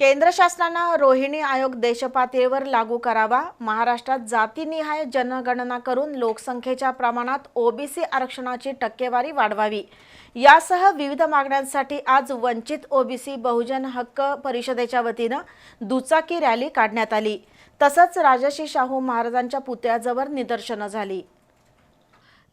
केंद्र शासनानं रोहिणी आयोग देशपातळीवर लागू करावा महाराष्ट्रात जातीनिहाय जनगणना करून लोकसंख्येच्या प्रमाणात ओबीसी आरक्षणाची टक्केवारी वाढवावी. यासह विविध मागण्यांसाठी आज वंचित ओबीसी बहुजन हक्क परिषदेच्या वतीनं दुचाकी रॅली काढण्यात आली. तसंच राजर्षी शाहू महाराजांच्या पुतळ्याजवळ निदर्शनं झाली.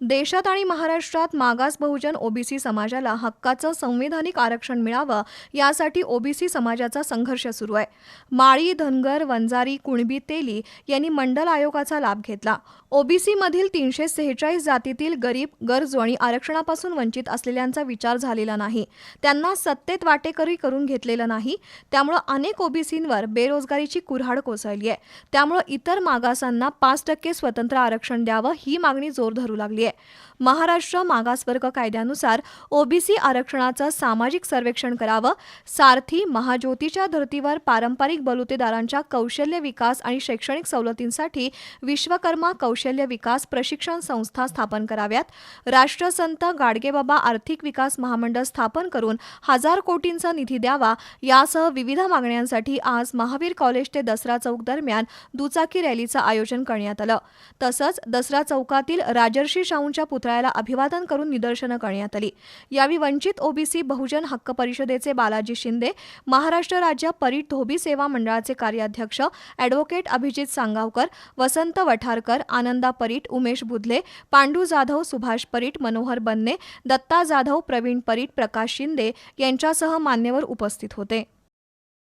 देशात आणि महाराष्ट्रात मागास बहुजन ओबीसी समाजाला हक्काचं संविधानिक आरक्षण मिळावं यासाठी ओबीसी समाजाचा संघर्ष सुरू आहे. माळी धनगर वंजारी कुणबी तेली यांनी मंडल आयोगाचा लाभ घेतला. ओबीसीमधील तीनशे सेहेचाळीस जातीतील गरीब गरजू आणि आरक्षणापासून वंचित असलेल्यांचा विचार झालेला नाही. त्यांना सत्तेत वाटेकरी करून घेतलेलं नाही. त्यामुळं अनेक ओबीसींवर बेरोजगारीची कुऱ्हाड कोसळली आहे. त्यामुळं इतर मागासांना पाच टक्के स्वतंत्र आरक्षण द्यावं ही मागणी जोर धरू लागली आहे. महाराष्ट्र मागासवर्ग कायद्यानुसार ओबीसी आरक्षणाचं सामाजिक सर्वेक्षण करावं सारथी महाज्योतीच्या धर्तीवर पारंपरिक बलुतेदारांच्या कौशल्य विकास आणि शैक्षणिक सवलतींसाठी विश्वकर्मा कौशल्य विकास प्रशिक्षण संस्था स्थापन कराव्यात. राष्ट्रसंत गाडगेबाबा आर्थिक विकास महामंडळ स्थापन करून हजार कोटींचा निधी द्यावा यासह विविध मागण्यांसाठी आज महावीर कॉलेज ते दसरा चौक दरम्यान दुचाकी रॅलीचं आयोजन करण्यात आलं. तसंच दसरा चौकातील राजर्षी शाहूंच्या पुतळ्याला अभिवादन करून निदर्शनं करण्यात आली. यावेळी वंचित ओबीसी बहुजन हक्क परिषदेचे बालाजी शिंदे महाराष्ट्र राज्य परीट धोबी सेवा मंडळाचे कार्याध्यक्ष ॲडव्होकेट अभिजित सांगावकर वसंत वठारकर आनंदा परीट उमेश बुधले पांडू जाधव सुभाष परीट मनोहर बन्ने दत्ता जाधव प्रवीण परीट प्रकाश शिंदे यांच्यासह मान्यवर उपस्थित होते.